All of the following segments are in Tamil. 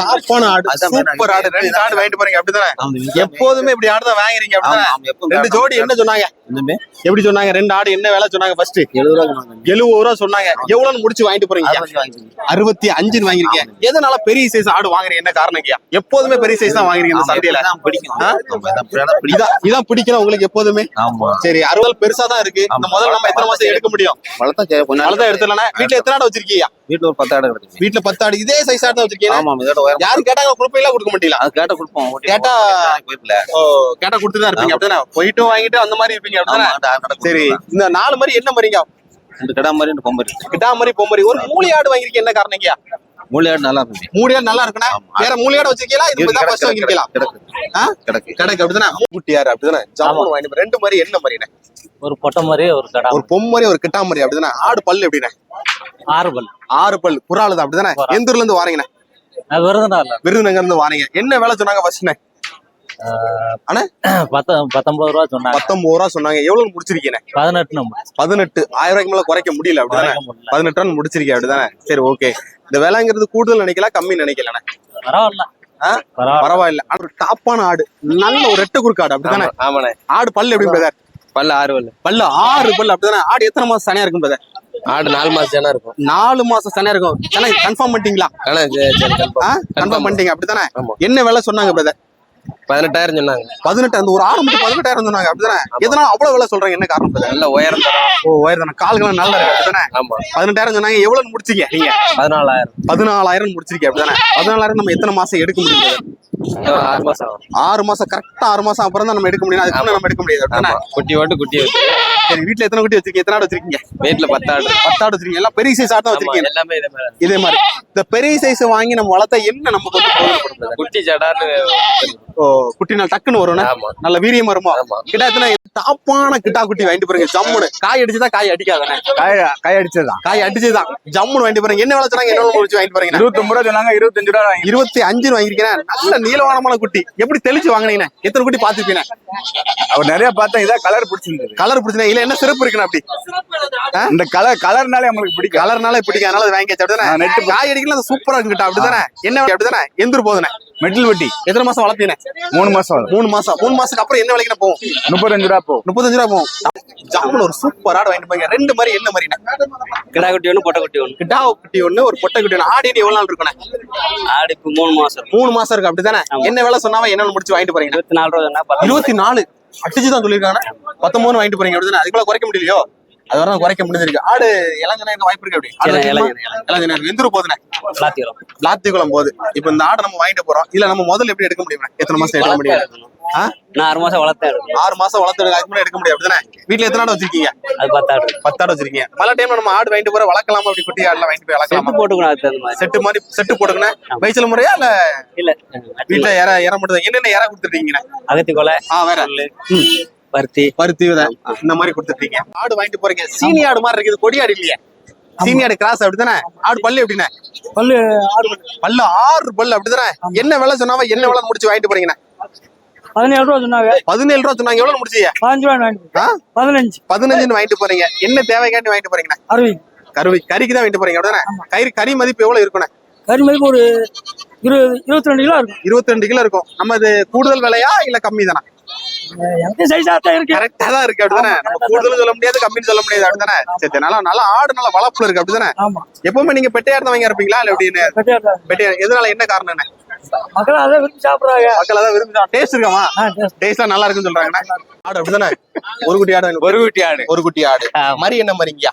டாப்பான ஆடு அதான் சூப்பர் ஆடு ரெண்டு ஆடு வாங்கிட்டு போறீங்க அப்படிதானே? எப்போதுமே இப்படி ஆடு தான் வாங்குறீங்க அப்படிதானே? ரெண்டு ஜோடி என்ன சொன்னாங்க? எப்படி சொன்னாங்க? ரெண்டு ஆடு என்ன வேலை சொன்னாங்க ஃபர்ஸ்ட் எழுபது ரூபா சொன்னாங்க. எழுபது ரூபா சொன்னாங்க. எவ்வளவுன்னு முடிச்சு வாங்கிட்டு போறீங்க. அறுபத்தி அஞ்சுன்னு வாங்கிருக்கீங்க எதனால பெரிய சைஸ் ஆடு வாங்குறீங்க? என்ன காரணம் எப்போதுமே பெரிய சைஸ் தான் வாங்குறீங்க இந்த சந்தையில. இதான் பிடிக்கணும் உங்களுக்கு எப்போதுமே. சரி அறுபது பெருசா தான் இருக்கு. இந்த. முதல்ல நம்ம எத்தனை மாசம் எடுக்க முடியும்? வளர்த்தா சரி, கொஞ்ச நாள் அவ்வளவுதான் எடுத்துடலாம் வீட்டுல எத்தனை ஆடு வச்சிருக்கீங்க வீட்டுல ஒரு பத்து ஆடு கிடக்குது. வீட்டுல பத்து ஆடு இதே சைஸ் ஆடு தான் வச்சிருக்கீங்க ஆமா, ஆமா, இதோட உயரம். யாரும் கேட்டாங்க குழுப்பையெல்லாம் கொடுக்க மாட்டீங்களா? அது கேட்டா கொடுப்போம். கேட்டா-. ஓ கேட்டா கொடுத்து தான் இருப்பீங்க அப்படிதானே? போயிட்டும் வாங்கிட்டு அந்த மாதிரி இருப்பீங்க. அப்படிதானே. சரி. இந்த நாலு மாதிரி என்ன மாதிரிங்க? ரெண்டு கிடா மாதிரி, ரெண்டு பொம்பை இருக்கு. கிட்டா மாதிரி பொம்மரி ஒரு மூலி ஆடு வாங்கிருக்கீங்க என்ன காரணங்க? மூளை ஆடு நல்லா இருந்துச்சு. மூலி ஆடு நல்லா இருக்குண்ணா. வேற மூலி ஆடு வச்சிருக்கீங்களா? இது இருக்கு, தான் கிடக்கு, ஃபர்ஸ்ட் வாங்கிருக்கீங்களா கிடக்கு. கிடக்கு. அப்படிதானே? குட்டி யாரு அப்படிதானே? ஜம்முன்னு வாங்கிட்டு போய் ரெண்டு மாதிரி என்ன மாதிரிண்ணே ஒரு பொட்டை மாதிரி ஒரு கடா. ஒரு பொம்மரி ஒரு கிட்டா மாதிரி அப்படிதானே? ஆடு பல்லு எப்படிண்ணே? ஆறு பல் ஆறு பல் குறாலு தான் அப்படிதானே. எந்த ஊர்ல இருந்து வாரீங்கண்ணே? விருதுநகர் இருந்து வாரீங்க. என்ன வேலை சொன்னாங்க? பத்த பத்தொன்பது ரூபா சொன்னாங்க. பத்தொன்பது ரூபா சொன்னாங்க. எவ்வளவு முடிச்சிருக்கீங்க? பதினெட்டு நம்ம. பதினெட்டு. ஆயிரம் ரூபாய்க்கு மேல குறைக்க முடியல அப்படிதானே? பதினெட்டு ரன் முடிச்சிருக்கீங்க அப்படிதானே? சரி ஓகே இந்த விலைங்கிறது கூடுதல் நினைக்கல கம்மி நினைக்கலண்ணே பரவாயில்ல? பரவாயில்ல. ஆனா டாப்பான ஆடு. நல்ல ஒரு ரெட்டை குறுக்கு ஆடு அப்படிதானே? ஆமா, ஆமாண்ணே. ஆடு பல்லு எப்படி பிரதர் பல்லு ஆறு பல்லு. பல்லு ஆறு பல்லு அப்படிதானே? ஆடு எத்தனை மாசம் சனையா இருக்கும் பிரதர் ஆடு நாலு மாசம் சேனா இருக்கும்? நாலு மாசம் சனையா இருக்கும். சனை கன்ஃபார்ம் பண்ணிட்டீங்களா. கன்ஃபார்ம் பண்ணிட்டீங்க அப்படிதானே ஆமா. என்ன விலை சொன்னாங்க பிரதர் பதினெட்டாயிரம் சொன்னாங்க. பதினெட்டு அந்த ஒரு ஆடு மட்டும் பதினெட்டாயிரம் சொன்னாங்க அப்படிதானே எதனால அவ்வளவு விலை சொல்றாங்க? என்ன காரணம் நல்ல உயரம். ஓ உயர்தானே கால்கள் நல்லா இருக்கு அப்படிதானே ஆமா. பதினெட்டாயிரம் சொன்னாங்க எவ்வளவு முடிச்சீங்க நீங்க? பதினாலாயிரம். பதினாலாயிரம் முடிச்சிருக்கீங்க அப்படிதானே பதினாலாயிரம் நம்ம எத்தனை மாசம் எடுக்க முடியும் ஆறு மாசம். ஆகும். ஆறு மாசம் கரெக்டா ஆறு மாசம் அப்புறம் தான் நம்ம எடுக்க முடியும். அதுக்கு நம்ம எடுக்க முடியாது. குட்டி ஓட்டு குட்டி சரி வீட்டுல எத்தனை குட்டி வச்சிருக்கீங்க? எத்தனை ஆடு வச்சிருக்கீங்க? வீட்டுல பத்து ஆடு. பத்து ஆடு வச்சிருக்கீங்க. எல்லாம் பெரிய சைஸ் ஆடு வச்சிருக்கீங்க. எல்லாமே இதே மாதிரி. இந்த பெரிய சைஸ் வாங்கி நம்ம வளர்த்தா என்ன நமக்கு வந்து? குட்டி சடான்னு ஓ குட்டி நாள் டக்குன்னு வரும்னா ஆமா. நல்ல வீரியம் வருமா? கிட்ட எத்தனை டாப்பான கிட்டா குட்டி வாங்கிட்டு போறீங்க. ஜம்முன்னு. காய் அடிச்சுதான் காய் அடிக்காதானே காய் காய் அடிச்சதுதான். காய் அடிச்சுதான். ஜம்முன்னு வாங்கிட்டு போறீங்க. என்ன வளர்த்துறாங்க என்ன முடிச்சு வாங்கிட்டு போறீங்க? இருபத்தொன்பது ரூபா சொன்னாங்க இருபத்தஞ்சு ரூபா வாங்கி இருபத்தி அஞ்சு வாங்கிருக்கேன் நல்ல நீளவானமான குட்டி. எப்படி தெளிச்சு வாங்கினீங்க? எத்தனை குட்டி பாத்துப்பீங்க அவர் நிறைய பார்த்தேன். இதான் கலர் பிடிச்சிருந்தது. கலர் பிடிச்சா இல்ல என்ன சிறப்பு இருக்குன்னு அப்படி? இந்த கலர் கலர்னாலே நம்மளுக்கு பிடிக்கும். கலர்னால பிடிக்கும். அதனால வாங்கி ஆ, அப்படிதானே? நெட்டு காய் அடிக்கலாம் அது சூப்பரா இருக்குட்டா அப்படிதானே? என்ன அப்படிதானே? எந்திரு போதுனே. மெட்டில் வெட்டி. எத்தனை மாசம் வளர்ப்பீங்க மூணு மாசம். மூணு மாசம். மூணு மாசத்துக்கு அப்புறம் என்ன விலைக்கு போகும்? முப்பத்தஞ்சு ரூபா போகும். முப்பத்தஞ்சு ரூபா போகும். ஜாமுன் ஒரு சூப்பர் ஆடு வாங்கிட்டு போய் ரெண்டு மாதிரி என்ன மாதிரி கிடா குட்டி ஒன்று பொட்டை குட்டி ஒன்று கிட்டா குட்டி ஒண்ணு ஒரு பொட்டை குட்டி ஒண்ணு. ஆடிட்டு எவ்வளவு நாள் இருக்கணும் ஆடு இப்போ மூணு மாசம் மூணு மாசம் இருக்கு. அப்படிதானே ஆமா. என்ன வேலை சொன்னாம என்ன முடிச்சு வாங்கிட்டு போறீங்க? இருபத்தி நாலு ரூபா இருபத்தி நாலு. அடிச்சு தான் சொல்லியிருக்காங்க. பத்தொன்பது வாங்கிட்டு போறீங்க. அப்படிதானே அதுக்குள்ள குறைக்க முடியலையோ? அது வரை குறைக்க முடிஞ்சிருக்கு ஆடு இளஞ்சனா இருக்க வாய்ப்பு இருக்கு அப்படி. எந்திரு போதுனே லாத்திக்குளம் போகுது. இப்ப இந்த ஆடை நம்ம வாங்கிட்டு போறோம். இல்ல நம்ம முதல்ல எப்படி எடுக்க முடியும் எத்தனை மாசம் எடுக்க முடியும்? நான் ஆறு மாசம் வளர்த்தேன். ஆறு மாசம் வளர்த்து எடுக்க அதுக்கு எடுக்க முடியும் அப்படிதானே? வீட்டுல எத்தனை ஆடு வச்சிருக்கீங்க? அது பத்தாடு. பத்து ஆடு வச்சிருக்கீங்க மழை டைம்ல நம்ம ஆடு வாங்கிட்டு போற வளர்க்கலாமா? அப்படி குட்டி ஆடுலாம் வாங்கிட்டு போய் வளர்க்கலாமா? போட்டுக்கணும் செட்டு மாதிரி செட்டு போட்டுக்கணும். வைச்சல் முறையா இல்ல? இல்ல. வீட்டுல இற இற மட்டும் என்னென்ன இற கொடுத்துருக்கீங்க அகத்தி கொலை ஆ வேற. பருத்தி. பருத்தி விதை. இந்த மாதிரி கொடுத்துருக்கீங்க ஆடு வாங்கிட்டு போறீங்க. சீனி ஆடு மாதிரி இருக்குது. கொடி ஆடு இல்லையா? சீனி ஆடு கிராஸ் அப்படிதானே ஆடு பல்லு எப்படிண்ணே? பல்லு ஆறு பல்லு. ஆறு பல்லு அப்படிதானே என்ன விலை சொன்னாவ என்ன விலை முடிச்சு வாங்கிட்டு போறீங்கண்ணே? பதினேழு ரூபா சொன்னாங்க. பதினேழு ரூபா சொன்னாங்க. எவ்வளவு முடிச்சீங்க? பதினஞ்சு ரூபா? பதினஞ்சு. பதினஞ்சுன்னு வாங்கிட்டு போறீங்க. என்ன தேவைக்காண்டி வாங்கிட்டு போறீங்கண்ணே? அறுபது கருவி கறிக்கு தான் வாங்கிட்டு போறீங்க அப்படிதானே கறி கறி மதிப்பு எவ்வளவு இருக்குண்ணே? கறி மதிப்பு ஒரு இருபது இருபத்தி ரெண்டு கிலோ இருக்கும். இருபத்தி ரெண்டு கிலோ இருக்கும். நம்ம இது கூடுதல் விலையா இல்ல கம்மி தானே எந்த சைஸா தான் இருக்கு? கரெக்டா தான் இருக்கு அப்படிதானே நம்ம கூடுதலும் சொல்ல முடியாது கம்மின்னு சொல்ல முடியாது அப்படிதானே சரி நல்லா நல்லா ஆடு நல்லா வளர்ப்புல இருக்கு அப்படிதானே ஆமா. எப்பவுமே நீங்க பெட்டையாடு தான் வாங்கி இருப்பீங்களா இல்ல எப்படின்னு பெட்டையாடு எதனால என்ன காரணம் மக்கள் அதை விரும்பி சாப்பிடுறாங்க. மக்கள் அதான் விரும்பி டேஸ்ட் இருக்காமா? ஆ, taste. டேஸ்ட்லாம் நல்லா இருக்குன்னு சொல்றாங்கண்ணே ஆடு அப்படிதானே ஒரு குட்டி ஆடு. ஒரு குட்டி ஆடு. ஒரு குட்டி ஆடு. மரி என்ன மரிங்கயா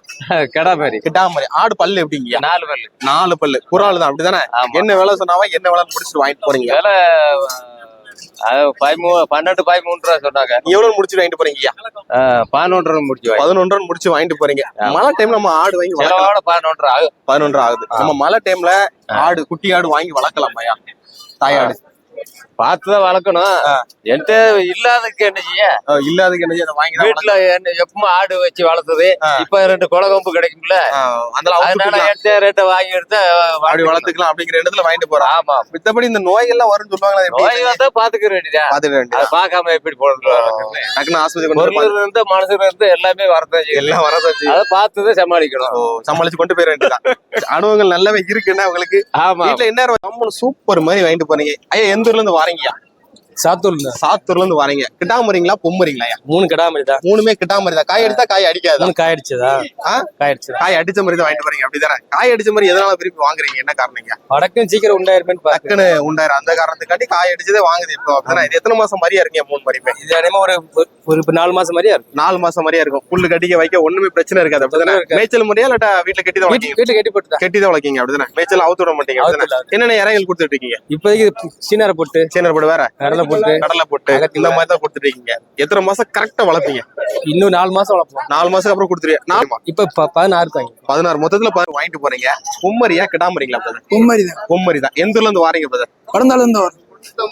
கடா மாதிரி கிட்டா மரி ஆடு பல்லு எப்படிங்கயா? நாலு பல்லு. நாலு பல்லு. குறால் தான் அப்படிதானே. என்ன வேலை சொன்னாவா என்ன வேலை முடிச்சுட்டு வாங்கிட்டு போறீங்க? விலை பன்னெண்டு பதிமூணு ரூபா சொன்னாங்க. நீ எவ்வளவு முடிச்சுட்டு வாங்கிட்டு போறீங்கயா பதினொன்று முடிச்சு பதினொன்று முடிச்சு வாங்கிட்டு போறீங்க. மழை டைம்ல நம்ம ஆடு வாங்கி பதினொன்று ஆகும் பதினொன்று ஆகுது. நம்ம மழை டைம்ல ஆடு குட்டி ஆடு வாங்கி வளர்க்கலாமாயா தாயாடு பார்த்துதான் வளர்க்கணும். என்கிட்ட இல்லாததுக்கு என்ன செய்ய? இல்லாததுக்கு என்ன செய்ய, வாங்கி வீட்டுல என்ன எப்பவும் ஆடு வச்சு வளர்த்தது. இப்ப ரெண்டு குலகம்பு கிடைக்கும்ல. அதனால. எடுத்து ரெட்டை வாங்கி எடுத்து அப்படி வளர்த்துக்கலாம். அப்படிங்கிற இடத்துல வாங்கிட்டு போறான். ஆமா. மித்தபடி இந்த நோய்கள்லாம் வரும்னு சொல்லுவாங்களா? நோய் வந்தா பாத்துக்க வேண்டியதான் பாத்துக்க வேண்டியது அதை பார்க்காம எப்படி டக்குனு ஆஸ்பத்திரி பொருள் இருந்து மனுஷன் இருந்து எல்லாமே வரதான் எல்லாம் வரதான். அதை பார்த்துதான் சமாளிக்கணும். சமாளிச்சு கொண்டு போயிட வேண்டியதான் அனுபவங்கள் நல்லாவே இருக்குன்னா உங்களுக்கு ஆமா. வீட்டுல என்ன சூப்பர் மாதிரி வாங்கிட்டு போறீங்க ஐயா எந்த ஊர்ல இருந்து வாரீங்கயா சாத்தூர்ல சாத்தூர்ல இருந்து வாரீங்க. கிட்டாமறீங்களா பொம்மறீங்களா ஐயா? மூணு கிடாமரி தான் மூணுமே கிட்டாமறி தான் காய் எடுத்தா காய் அடிக்காது? மூணு காயடிச்சதா ஆ? காயடிச்சதா காய் அடிச்ச மாதிரி தான் வாங்கிட்டு போறீங்க. அப்படிதானே? காய் அடிச்ச மாதிரி எதனால விரும்பி வாங்குறீங்க? என்ன காரணங்க வடக்கும் சீக்கிரம் உண்டாயிருமேன்னு பாக்க டக்குன்னு உண்டாயிரம். அந்த காரணத்துக்காண்டி காய் அடிச்சதே வாங்குது இப்போ. அப்படிதானே? இது எத்தனை மாசம் மாதிரியா இருக்கீங்க மூணு மரியுமே இது அடையமா ஒரு ஒரு நாலு மாசம் மாதிரியா இருக்கும் நாலு மாசம் மாதிரியா இருக்கும். புல்லு கட்டிக்க வைக்க ஒண்ணுமே பிரச்சனை இருக்காது. அப்படிதானே. மேய்ச்சல் முறையா இல்லாட்டா வீட்டுல கட்டி தான் வீட்டுல கட்டி போட்டுதான். கட்டி தான் வளர்க்கீங்க. அப்படிதானே? மேய்ச்சல் அவுத்து விட மாட்டீங்க. என்னென்ன இறங்கல் கொடுத்துட்டு இருக்கீங்க? இப்போதைக்கு சீனாரை போட்டு சீனர் போடு வேற? போட்டு கடலை போட்டு இந்த மாதிரி தான் கொடுத்துட்டு இருக்கீங்க எத்தனை மாசம் கரெக்டா வளர்ப்பீங்க இன்னும் நாலு மாசம் வளர்ப்போம். நாலு மாசத்துக்கு அப்புறம் கொடுத்துருவீங்க. நாலு இப்ப பதினாறு தாங்க. பதினாறு மொத்தத்துல வாங்கிட்டு போறீங்க. பொம்மரியா கிடாமறீங்களா பிரதர் கும்மரி தான் பொம்மரி தான் எந்த ஊர்ல இருந்து வாரீங்க பிரதர் கடந்தால இருந்து வரும்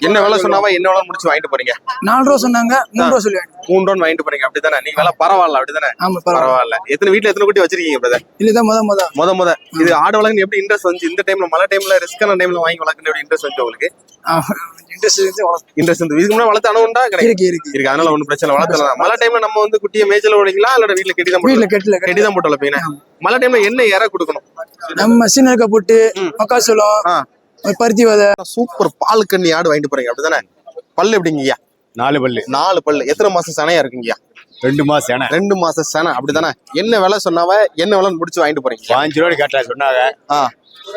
என்ன விலை சொன்னாவா? என்ன விலை முடிச்சு வாங்கிட்டு போறீங்க? நாலு ரூபா சொன்னாங்க மூணு ரூபா சொல்லுவாங்க மூணு ரூபா வாங்கிட்டு போறீங்க. அப்படிதானே? நீங்க விலை பரவாயில்ல அப்படிதானே? ஆமா பரவாயில்ல. எத்தனை வீட்டுல எத்தனை குட்டி வச்சிருக்கீங்க பிரதர் இல்லதான் முத முத. முத முத. இது ஆடு வளர்க்கணும் எப்படி இன்ட்ரெஸ்ட் வந்து இந்த டைம்ல மழை டைம்ல ரிஸ்கான டைம்ல வாங்கி வளர்க்கணும் எப்படி இன்ட்ரெஸ்ட் வந்து உங்களுக்கு? இன்ட்ரெஸ்ட் வந்து இதுக்கு முன்னாடி வளர்த்த அனுபவம்டா கிடையாது. இருக்கு இருக்கு அதனால ஒண்ணும் பிரச்சனை வளர்த்தலாம் மழை டைம்ல நம்ம வந்து குட்டியை மேய்ச்சல் ஓடிங்களா இல்ல வீட்டுல கெட்டி தான் வீட்டுல கெட்டல கெட்டி தான் போட்டு வளர்ப்பீங்க. மழை டைம்ல என்ன இற கொடுக்கணும்? நம்ம சீனருக்கா போட்டு. மக்காசோளம் பருத்தி விதை சூப்பர் பால் கண்ணி ஆடு வாங்கிட்டு போறீங்க அப்படிதானே? பல்லு எப்படிங்கய்யா? நாலு பல்லு. நாலு பல்லு. எத்தனை மாசம் சனையா இருக்குங்கய்யா? ரெண்டு மாசம் ஏன்னா ரெண்டு மாசம் சனை. அப்படிதானே? என்ன விலை சொன்னாவ? என்ன விலைன்னு முடிச்சு வாங்கிட்டு போறீங்க? பாஞ்சு ரூபாய் கேட்டா சொன்னாங்க. ஆ.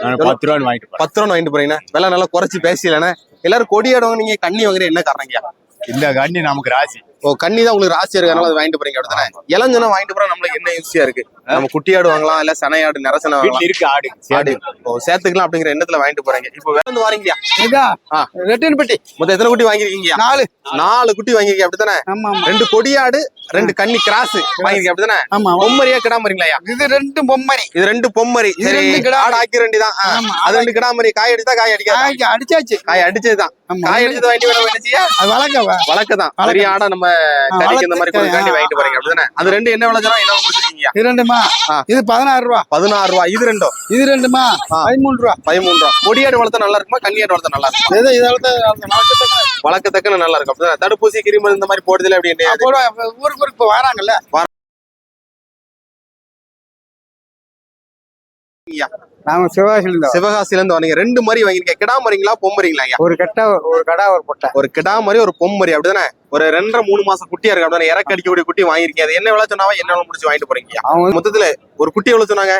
நான் பத்து ரூபான்னு வாங்கிட்டு போறேன். பத்து ரூபா வாங்கிட்டு போறீங்கன்னா விலை நல்லா குறைச்சு பேசலண்ணே எல்லாரும் கொடி ஆடுவாங்க நீங்க கண்ணி வாங்குற என்ன காரணங்கய்யா? இந்த கண்ணி நமக்கு ராசி. ஓ கண்ணி தான் உங்களுக்கு ராசியா இருக்கு அதனால அது வாங்கிட்டு போறீங்க அப்படிதானே இளஞ்சனா வாங்கிட்டு போறா நம்மளுக்கு என்ன ஈஸியா இருக்கு? நம்ம குட்டி ஆடு வாங்கலாம் இல்ல சனை ஆடு வாங்கலாம். இருக்கு ஆடு ஆடு. ஓ சேர்த்துக்கலாம் அப்படிங்கிற எண்ணத்துல வாங்கிட்டு போறீங்க. இப்போ வேற வந்து ஆ. ரெட்டின் பெட்டி. மொத்தம் எத்தனை குட்டி வாங்கிருக்கீங்க நாலு. நாலு குட்டி வாங்கிருக்கீங்க அப்படித்தானே? ரெண்டு கொடியாடு ரெண்டு கன்னி கிராஸ் வாங்கிருக்கீங்க அப்படித்தானே? ஆமா பொம்மரியா கிடாமரிங்களா இது ரெண்டு பொம்மரி. இது ரெண்டு பொம்மரி. இது ரெண்டு கிடா- ஆடு ஆக்கி ரெண்டு தான். அது ரெண்டு கிடாமரி. காய் அடிச்சா காய் காய்க்கு அடிச்சாச்சு. காய் அடிச்சதுதான். காய் அடிச்சது வாங்கிட்டு வளர்க்கவா? வழக்கதான் வழக்கு. பெரிய ஆடா நம்ம கறிக்கு இந்த மாதிரி வழக்கு, கொடுக்காண்டி ஆ. வாங்கிட்டு போறீங்க. அப்படிதானே? அது ரெண்டு என்ன விளைச்சனா என்ன கொடுத்துருக்கீங்க. இது ரெண்டுமா? ஆ. இது பதினாறு ரூபா. பதினாறு ரூபா. இது ரெண்டும் இது ரெண்டுமா. பதிமூணு ரூபா. பதிமூணு ரூபா. கொடியாடு வளர்த்தா நல்லா இருக்குமா? கன்னியாடு வளர்த்தா நல்லா இருக்கும்? எது இதை வளர்த்து வழக்கத்தக்கன நல்லா இருக்கும். தடுப்பூசி கிருமி இந்த மாதிரி போடுதல அப்படி என்ன ஊருக்கு ஊருக்கு வராங்கல்ல? நாங்க சிவகாசில இருந்தோம் சிவகாசில இருந்து வரீங்க ரெண்டு மாதிரி வாங்கிருக்கீங்க கிடா மரிங்களா பொம்மரிங்களா ஐயா? ஒரு கெட்ட ஒரு கடா ஒரு பொட்டை. ஒரு கிடா மாதிரி ஒரு பொம்மரி அப்படிதானே? ஒரு ரெண்டரை மூணு மாசம் குட்டியா இருக்கு. அப்படிதானே? இறக்க அடிக்கக்கூடிய குட்டி வாங்கிருக்கீங்க அது என்ன விலை சொன்னாவா என்ன விலை முடிச்சு வாங்கிட்டு போறீங்க அவங்க மொத்தத்துல ஒரு குட்டி எவ்வளவு சொன்னாங்க?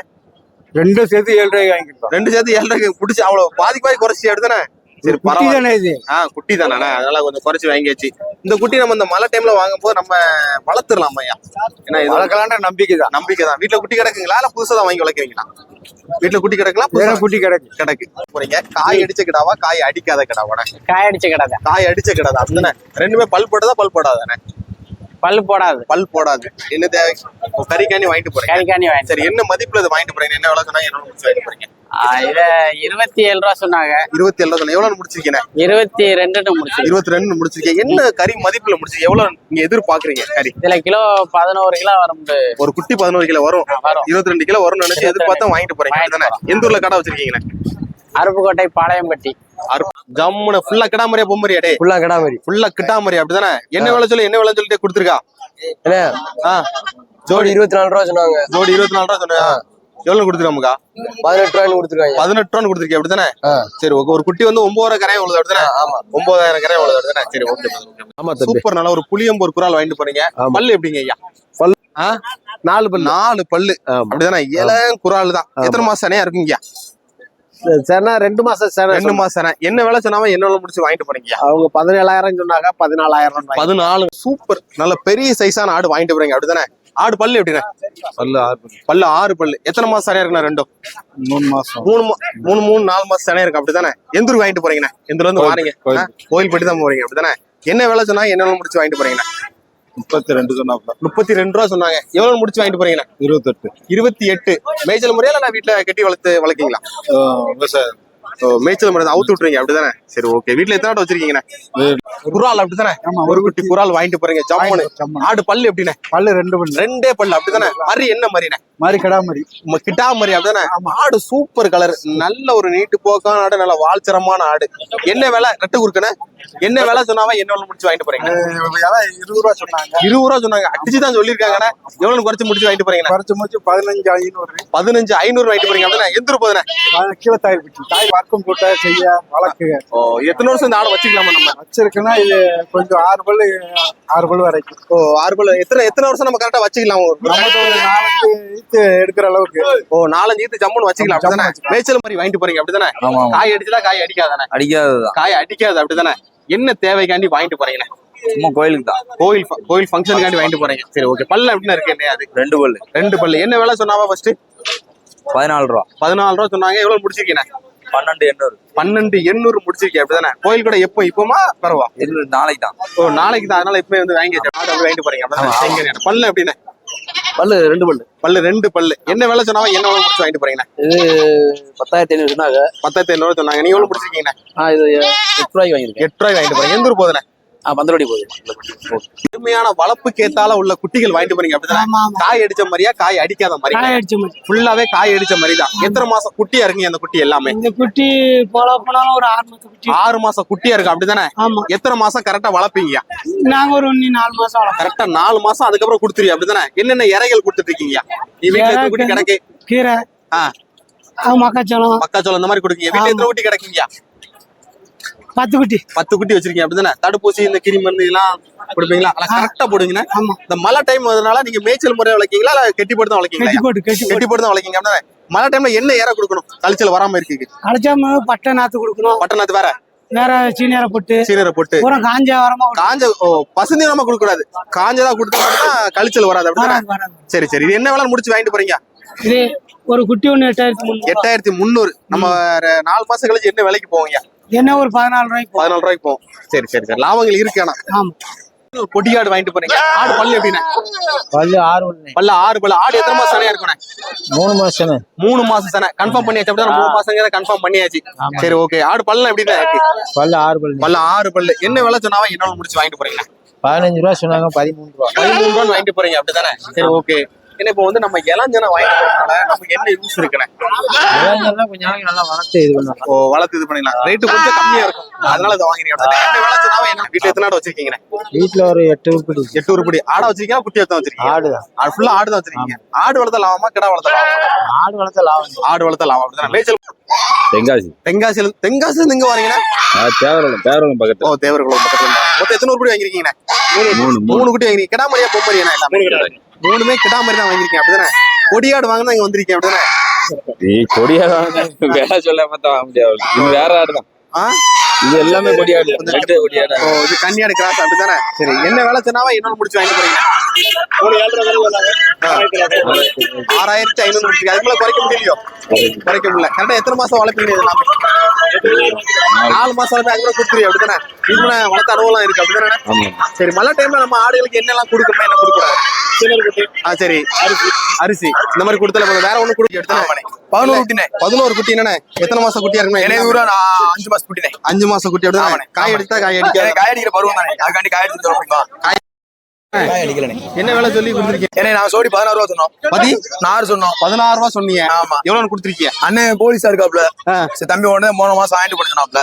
ரெண்டும் சேர்த்து ஏழு ரூபாய்க்கு வாங்கிருக்கோம் ரெண்டு சேர்த்து ஏழு ரூபாய்க்கு பிடிச்சி அவ்வளவு பாதி பாதி குறைச்சி அப்படிதானே? சரி பரவாயில்ல. இது? ஆ குட்டி தானே. அதனால கொஞ்சம் குறைச்சு வாங்கியாச்சு. இந்த குட்டி நம்ம இந்த மழை டைம்ல வாங்கும் போது நம்ம வளர்த்துடலாம் ஐயா? ஏன்னா இது வளர்க்கலான்ற நம்பிக்கை தான். நம்பிக்கை தான். வீட்டுல குட்டி கிடக்குங்களா? இல்ல புதுசா தான் வாங்கி வளர்க்குறீங்களா? வீட்டுல குட்டி கிடக்குங்களா வேற குட்டி கிடக்கு. கிடக்கு. போறீங்க. காய் அடிச்ச கிடாவா? காய் அடிக்காத கிடாவானே காய் அடிச்ச கிடாத? காய் அடிச்ச கிடாதா? அப்படிதானே ரெண்டுமே பல் போட்டதா பல் போடாதானே? பல்லு போடாது. பல் போடாது. என்ன தேவை? கறிக்காணி வாங்கிட்டு போறீங்க. கறிக்காணி வாங்கி சரி என்ன மதிப்புல இதை வாங்கிட்டு போறீங்க? என்ன விலை சொன்னா என்ன வாங்கிட்டு போறீங்க. இத இருபத்தி ஏழு ரூபா சொன்னாங்க. இருபத்தி ஏழு எவ்வளவு முடிச்சிருக்கீங்க? இருபத்தி ரெண்டுன்னு முடிச்சு இருபத்தி ரெண்டு முடிச்சிருக்கீங்க. என்ன கறி மதிப்புல முடிச்சிருக்கீங்க? எவ்வளவு நீங்க எதிர்பார்க்கறீங்க கறி? இதுல கிலோ பதினோரு கிலோ வரும் ஒரு குட்டி பதினோரு கிலோ வரும். இருபத்தி ரெண்டு கிலோ வரும்னு நினைச்சு எதிர்பார்த்தா வாங்கிட்டு போறீங்க. எந்த ஊர்ல கடை வச்சிருக்கீங்க அருப்புக்கோட்டை பாளையம்பட்டி. ஜம்முன ஃபுல்லா கிடாமரியா பொம்மரியா டே ஃபுல்லா கிடாமரி ஃபுல்லா அப்படிதானே? என்ன விலை சொல்லி என்ன விலை சொல்லிட்டு கொடுத்துருக்கா? ஜோடி இருபத்தி நாலு ரூபா சொன்னாங்க. ஜோடி இருபத்தி நாலு ரூபா சொன்னா எவ்வளவு கொடுத்துருக்காமுக்கா பதினெட்டு ரூபாய்னு கொடுத்துருக்காங்க. பதினெட்டு ரூபா கொடுத்துருக்கீங்க அப்படிதானே ஆ. சரி ஓகே ஒரு குட்டி வந்து ஒன்பதாயிரம் கரையா உள்ளது அப்படிதானே ஆமா. ஒன்பதாயிரம் கரையா உள்ளது அப்படிதானே சரி ஓகே ஆமா சூப்பர் நல்ல ஒரு புளியம்பூர் குரால் வாங்கிட்டு போறீங்க. பல்லு எப்படிங்க ஐயா? ஆ? நாலு பல்லு. நாலு பல்லு. அப்படிதானே இளம் குரால் தான். எத்தனை மாசம் சனையா இருக்குங்க சரிண்ணா ரெண்டு மாசம் ரெண்டு மாசம் சனை என்ன விலை சொன்னாம என்ன விலை முடிச்சு வாங்கிட்டு போறீங்க அவங்க பதினேழாயிரம் சொன்னாங்க பதினாலாயிரம் பதினாலு. சூப்பர் நல்ல பெரிய சைஸான ஆடு வாங்கிட்டு போறீங்க அப்படிதானே ஆடு பல்லு எப்படிண்ணே? பல்லு பல்லு. ஆறு பல்லு. எத்தனை மாசம் சனையா இருக்குண்ணா ரெண்டும்? மூணு மாசம். மூணு மா- மூணு மூணு நாலு மாசம் சனையா இருக்கு. அப்படிதானே எந்த ஊருக்கு வாங்கிட்டு போறீங்கண்ணே? எந்த ஊர்ல இருந்து வாரீங்க? கோயில். பட்டி தான் போறீங்க. அப்படிதானே என்ன விலை சொன்னா என்ன முடிச்சு வாங்கிட்டு போறீங்கண்ணே? முப்பத்தி ரெண்டு சொன்னாப்ல முப்பத்தி ரெண்டு ரூபா சொன்னாங்க. எவ்வளவு முடிச்சு வாங்கிட்டு போறீங்கண்ணே? இருபத்தெட்டு. இருபத்தி எட்டு. மேய்ச்சல் முறையா நான் வீட்டுல கட்டி வளர்த்து வளர்க்கீங்களா? விவசாயம். மேய்ச்சல் மருந்து அவுத்து விட்டுறீங்க அப்படிதானே சரி ஓகே. வீட்ல எத்தனை ஆடு வச்சிருக்கீங்கண்ணே? குரால் அப்படிதானே ஒரு குட்டி குரால் வாங்கிட்டு போறீங்க ஜம்முன்னு ஆடு பல்லு எப்படிண்ணே? பல்லு ரெண்டு பல்லு. ரெண்டே பல்லு அப்படிதானே மரி என்ன மரிண்ணே மாதிரி கடா மாதிரி கிட்டா மரி அப்படிதானே ஆடு சூப்பர் கலர் நல்ல ஒரு நீட்டு போக்கான ஆடு நல்ல வாழ்ச்சரமான ஆடு. என்ன விலை? ரெட்டு குறுக்குண்ணே? என்ன விலை சொன்னாவா? என்ன முடிச்சு வாங்கிட்டு போறீங்க. இருபது ரூபா சொன்னாங்க. இருபது ரூபா சொன்னாங்க. அடிச்சு தான் சொல்லியிருக்காங்கண்ணே. எவ்வளவு குறைச்சு முடிச்சு வாங்கிட்டு போறீங்க குறைச்சு முடிச்சு பதினஞ்சு ஐநூறு. பதினஞ்சு ஐநூறு வாங்கிட்டு போறீங்க அப்படின்னா எந்த கீழே தாய் தாய் வர்க்கம் போட்ட செய்ய வழக்கு ஓ எத்தனை வருஷம் இந்த ஆடை வச்சுக்கலாமா நம்ம? இது கொஞ்சம் ஆறு பல்லு வரைக்கும். ஓ ஆறு எத்தனை எத்தனை வருஷம் நம்ம கரெக்டா வச்சுக்கலாம் நமக்கு ஒரு நாலஞ்சு ஈத்து எடுக்கிற அளவுக்கு. ஓ நாலஞ்சு ஈத்து ஜம்முன்னு வச்சுக்கலாம். அப்படிதானே? மேய்ச்சல் மாதிரி வாங்கிட்டு போறீங்க அப்படிதானே? காய் அடிச்சதா காய் அடிக்காதானே? அடிக்காததுதான். காய் அடிக்காது அப்படிதானே? என்ன தேவைக்காண்டி வாங்கிட்டு போறீங்கண்ணே சும்மா கோயிலுக்கு தான். கோயில் கோயில் ஃபங்க்ஷனுக்காண்டி வாங்கிட்டு போறீங்க. சரி ஓகே பல்ல எப்படின்னு இருக்கு என்ன அது? ரெண்டு பல்லு. ரெண்டு பல்லு. என்ன விலை சொன்னாவா ஃபர்ஸ்ட் பதினாலு ரூபா. பதினாலு ரூபா சொன்னாங்க. எவ்வளவு முடிச்சிருக்கீங்க? பன்னெண்டு எண்ணூறு. பன்னெண்டு எண்ணூறு முடிச்சிருக்கேன் அப்படிதானே? கோயில் கூட எப்போ இப்போமா? பரவா இது நாளைக்கு தான். ஓ நாளைக்கு தான். அதனால இப்பவே வந்து வாங்கி வாங்கிட்டு போறீங்க அப்படிதானே. பல்லு எப்படிண்ணே? பல்லு ரெண்டு பல்லு. பல்லு ரெண்டு பல்லு. என்ன விலை சொன்னாவா என்ன விலை முடிச்சு வாங்கிட்டு போறீங்கண்ணே? இது பத்தாயிரத்தி ஐநூறு சொன்னாங்க. பத்தாயிரத்தி ஐநூறு சொன்னாங்க. நீங்க எவ்வளவு முடிச்சிருக்கீங்கண்ணே? ஆ இது எட்டு ரூபாய்க்கு வாங்கியிருக்கேன். எட்டு ரூபாய் வாங்கிட்டு போறீங்க. எந்த ஊர் போகுதுண்ணே? ஆ பந்தலோடி போகுது எளிமையான வளர்ப்புக்கு ஏத்தால உள்ள குட்டிகள் வாங்கிட்டு போறீங்க அப்படிதானே? காய் அடிச்ச மாதிரியா காய் அடிக்காத மாதிரி? காய அடிச்ச மாதிரி. ஃபுல்லாவே காய் அடிச்ச மாதிரி தான் எத்தனை மாசம் குட்டியா இருக்குங்க அந்த குட்டி எல்லாமே? இந்த குட்டி போல போனாலும் ஒரு ஆறு மாசம் குட்டி ஆறு மாசம் குட்டியா இருக்கு அப்படிதானே? ஆமா. எத்தனை மாசம் கரெக்டா வளர்ப்பீங்க? நாங்க ஒரு நாலு மாசம் கரெக்டா நாலு மாசம் அதுக்கப்புறம் கொடுத்துருவீங்க அப்படிதானே? என்னென்ன இறைகள் கொடுத்துட்டு இருக்கீங்க? நீ வீட்டுல குட்டி கிடக்கு? கீரை. மக்காச்சோளம். மக்காச்சோளம் இந்த மாதிரி கொடுக்கீங்க. வீட்டுல எத்தனை குட்டி கிடக்குங்க? பத்து குட்டி. பத்து குட்டி வச்சிருக்கீங்க. அப்படிதானே? தடுப்பூசி இந்த கிரி மருந்து எல்லாம் கொடுப்பீங்களா? அதெல்லாம் கரெக்டா ஆமா. இந்த மழை டைம் வரதுனால நீங்க மேய்ச்சல் முறை வளர்க்கீங்களா? இல்ல கெட்டி போட்டு தான் வளர்க்கீங்களா? கட்டி போட்டு கட்டி போட்டு போட்டு தான் வளர்க்கீங்க. அப்படிதானே? மழை டைம்ல என்ன ஏற கொடுக்கணும். கழிச்சல் வராம இருக்கு அடைச்சாம பட்டை நாத்து கொடுக்கணும். பட்டணத்து வேற? வேற சீனியரை போட்டு. சீனரை போட்டு. பூரா காஞ்ச வரமா காஞ்ச ஓ பசுந்தீனமா கொடுக்க கூடாது காஞ்சதா கொடுத்தா கழிச்சல் வராது. வராது சரி சரி. இது என்ன வேலை முடிச்சு வாங்கிட்டு போறீங்க? இது ஒரு குட்டி ஒண்ணு எட்டாயிரத்தி எட்டாயிரத்தி முந்நூறு நம்ம நாலு மாசம் கழிச்சு என்ன விலைக்கு போவீங்க? என்ன ஒரு பதினாலு ரூபாய்க்கு. பதினாலு ரூபாய்க்கு போகும் சரி சரி சரி. லாபங்கள் இருக்கு ஆனா. ஆமா. ஒரு ஆடு வாங்கிட்டு போறீங்க. ஆடு பல்லு எப்படின்னா பல்லு ஆறு பல்லு ஆறு பல்லு. ஆடு எத்தனை மாசம் சனையா இருக்கணும் மூணு மாசம் மூணு மாசம் சனை கன்ஃபார்ம் பண்ணியாச்சு. அப்படிதான் மூணு மாசம் கன்ஃபார்ம் பண்ணியாச்சு. சரி ஓகே ஆடு பல்ல எப்படின்னா இருக்கு பல்லு ஆறு பல்லு பல்ல ஆறு பல்லு. என்ன விலை சொன்னாவா என்ன முடிச்சு வாங்கிட்டு போறீங்க? பதினஞ்சு ரூபா சொன்னாங்க பதிமூணு ரூபா. பதிமூணு ரூபான்னு வாங்கிட்டு போறீங்க. அப்படிதானே? சரி ஓகே ஏன்னா இப்போ வந்து நம்ம இளஞ்சனை வாங்கிட்டு போறதுனால நமக்கு என்ன யூஸ் இருக்குண்ணே இளைஞர்லாம் கொஞ்ச நாளைக்கு நல்லா வளர்த்து இது பண்ணலாம். வளர்த்து இது பண்ணிடலாம். ரேட்டு கொஞ்சம் கம்மியா இருக்கும். அதனால இதை வாங்குறீங்க வீட்டுல எத்தனை ஆடு வச்சிருக்கீங்க? வீட்டுல ஒரு எட்டு உருப்படி. எட்டு உருப்படி. ஆடை வச்சிருக்கீங்க குட்டி தான் வச்சிருக்கீங்க? ஆடுதான். ஆடு ஃபுல்லா ஆடு தான் வச்சிருக்கீங்க. ஆடு வளர்த்த லாபமா கிடா வளர்த்த லாபமா? ஆடு வளர்த்த லாபம். ஆடு வளர்த்த லாபம். அப்படிதானே? மேய்ச்சல் தென்காசி. தென்காசியில தென்காசில இருந்து இங்க வரீங்கன்னா தேவரலம் தேவரலம் பக்கத்துல. ஓ தேவர்களும் பக்கத்துல. மொத்தம் எத்தனை உருப்படி வாங்கிருக்கீங்க மூணு மூணு குட்டி வாங்கிருக்கீங்க கிடாமரியா பொம்மரியா எல்லாமே மூணுமே கிடாமரி தான் வாங்கிருக்கீங்க அப்படிதானே? கொடியாடு வாங்கினா இங்க வந்திருக்கீங்க. அப்படிதானே? நீ கொடியா வேலை சொல்லாம தான் வாங்க முடியாது. வேற ஆடு தான் ஆ? இது எல்லாமே கொடியாடு. ரெண்டு கொடியாடு. ஓ இது கன்னியாடு கிராஸ் அப்படிதானே சரி என்ன வேலை சொன்னாவா என்னன்னு முடிச்சு வாங்கிட்டு போறீங்க. ஆறாயிரத்தி ஐநூறு முடிச்சு. அதுக்குள்ள குறைக்க முடியலையோ? குறைக்க முடியல. கரெக்டா எத்தனை மாசம் வளர்ப்பீங்க இது எல்லாமே நாலு மாசம் வளர்த்து அதுக்குள்ள கொடுத்துருவீங்க அப்படிதானே இதுல வளர்த்த அனுபவம் இருக்கு அப்படிதானே சரி மழை டைம்ல நம்ம ஆடுகளுக்கு என்னெல்லாம் கொடுக்கணும் என்ன கொடுக்கூடாது ஆ சரி. அரிசி. அரிசி. இந்த மாதிரி கொடுத்தல வேற ஒண்ணும் கொடுக்க எடுத்தானே பதினோரு குட்டினே பதினோரு குட்டி என்னண்ணே எத்தனை மாசம் குட்டியா நான் அஞ்சு மாசம் குட்டினே அஞ்சு மாசம் குட்டி அப்படிதானே காய் எடுத்தா காய் அடிக்காது. காய் அடிக்கிற பருவம் தானே. அதுக்காண்டி காய் எடுத்து தர முடியுமா? காய் அடிக்கலனே என்ன வேலை சொல்லி கொடுத்துருக்கீங்க? நான் சோடி பதினாறு ரூபா சொன்னோம். பதி? நாறு சொன்னோம். பதினாறு ரூபா சொன்னீங்க. ஆமா. எவ்வளவு கொடுத்துருக்கீங்க? அண்ணன் போலீஸா இருக்காப்ல. தம்பி உடனே மூணு மாசம் வாங்கிட்டு பண்ணினாப்ல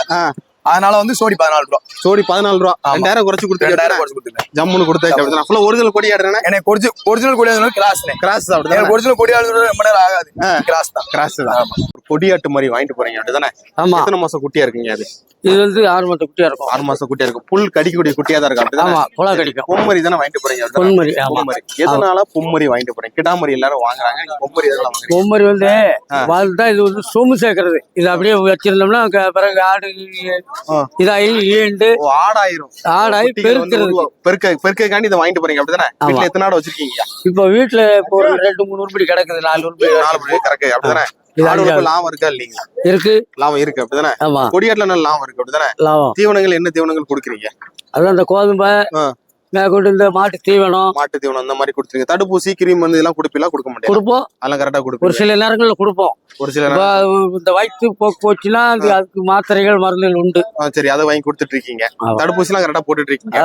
அதனால வந்து சோடி பதினாலு ரூபா. சோடி பதினாலு ரூபா. ரெண்டாயிரம் குறைச்சு ரெண்டாயிரம் கொடுத்துருக்கேன் குறைச்சு கொடுத்துருக்கேன் ஜம்முன்னு கொடுத்தாச்சு ஃபுல்லா ஒரிஜினல் கொடி ஆடுறேன் எனக்கு ஒரிஜினல் ஒரிஜினல் கொடியாளர் கிளாஸ்னே கிராஸ் எனக்கு ஒரிஜினல் கொடியாளர் ரொம்ப நேரம் ஆகாது. ஆ. கிளாஸ் தான். கிராஸ் தான். கொடியாட்டு மாதிரி வாங்கிட்டு போறீங்க. அப்படிதானே? ஆமா. எத்தனை மாசம் குட்டியா இருக்குங்க அது? இது வந்து ஆறு மாசம் குட்டியா இருக்கும். ஆறு மாசம் குட்டியா இருக்கும். புல் கடிக்கக்கூடிய குட்டியா தான் இருக்கும். அப்படிதானே? ஆமா புலா கடிக்கும். பொம்மரி தானே வாங்கிட்டு போறீங்க? பொம்மரி எதனால பொம்மரி வாங்கிட்டு போறீங்க? கிடாமரி எல்லாரும் வாங்குறாங்க. பொம்மரி எதனால பொம்மரி வந்து. வாழ்ந்தா இது வந்து சோம்பு சேர்க்கறது. இது அப்படியே வச்சிருந்தோம்னா பிறகு ஆடு. இதாகி ஈண்டு. ஆடாயிரும். வந்து பெருக்கிறது. பெருக்க பெருக்கக்காண்டி இதை வாங்கிட்டு போறீங்க. அப்படிதானே. வீட்டுல எத்தனை ஆடு வச்சிருக்கீங்க? இப்ப வீட்டுல இப்போ ஒரு ரெண்டு மூணு உருப்படி கிடக்குது. நாலு உருப்படி நாலு படி கறக்கு அப்படிதானே? லாபம் இருக்கா இல்லைங்களா? இருக்கு. லாபம் இருக்கு அப்படிதானே? ஆமா. கொடியாட்டுல நல்ல லாபம் இருக்கு அப்படிதானே? லாபம். தீவனங்கள் என்ன தீவனங்கள் கொடுக்குறீங்க? அதான் கோதுமை. மேற்கொண்டு இந்த மாட்டு தீவனம். மாட்டு தீவனம் அந்த மாதிரி கொடுத்துருங்க. தடுப்பூசி கிரீம் வந்து இதெல்லாம் கொடுப்பீங்களா? கொடுக்க மாட்டேன் கொடுப்போம். அதெல்லாம் கரெக்டா ஒரு கொடுப்பீங்க சில நேரங்களில் கொடுப்போம். ஒரு சில இந்த வயிற்று போக்கு போச்சுன்னா அது அதுக்கு மாத்திரைகள் மருந்துகள் உண்டு. சரி அதை வாங்கி கொடுத்துட்டு இருக்கீங்க. தடுப்பூசி எல்லாம் கரெக்டா போட்டுட்டு இருக்கீங்க.